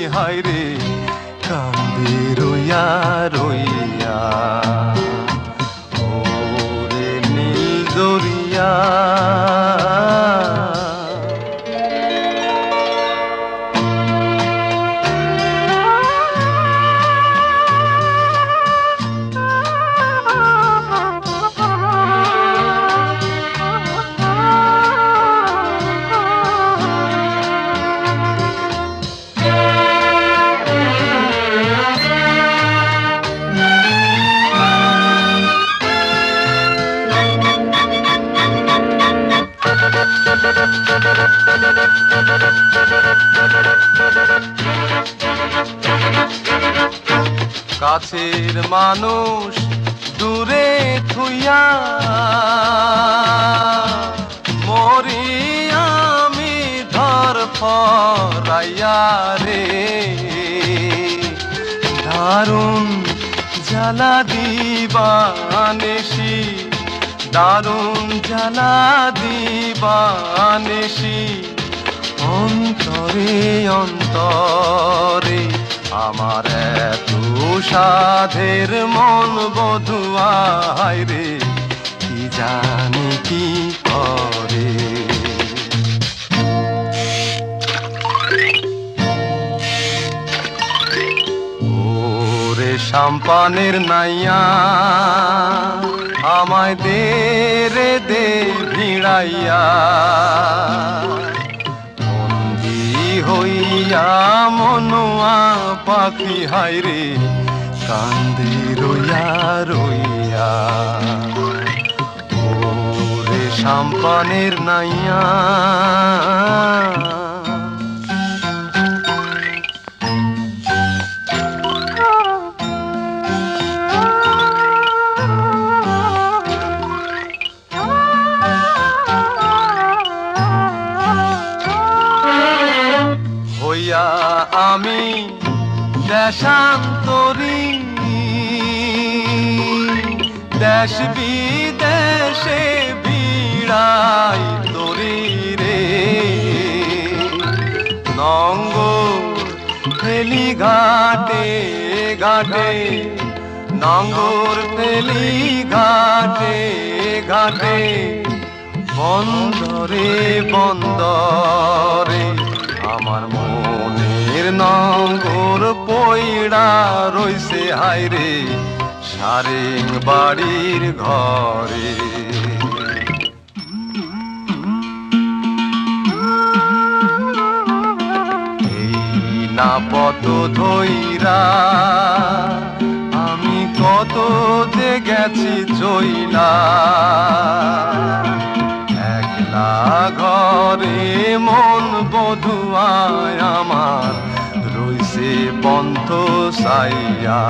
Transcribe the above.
পাখি হাইরে কান্দে রইয়া রইয়া। কাছের মানুষ দূরে থুইয়া মরি আমি ধর ফরাইয়া রে। দারুণ জ্বালা দিবানেশি, দারুণ জ্বালা দিবানেশি। অন্তরে অন্তরে আমার এত সাধের মন বধুয়াই রে, কি জানি কি করে? ওরে সাম্পানের নাইয়া, আমায় দে রে দে ভিড়াইয়া। হইয়া মনুয়া পাখি হাইরে কান্দি রইয়া রইয়া। ওরে সাম্পানের নাইয়া। আমি দেশান্তরী দেশ বিদেশে বিড়াই তরি রে। নঙ্গ ফেলি ঘাটে ঘাটে নঙ্গর ফেলি ঘাটে ঘাটে বন্দরে বন্দরে আমার নঙ্গর পইড়া রইছে হাইরে সারেং বাড়ির ঘরে। না পত ধইরা আমি কত যে গেছি চইলা একলা ঘরে মন বধুয়ায় আমার পন্থ সাইয়া।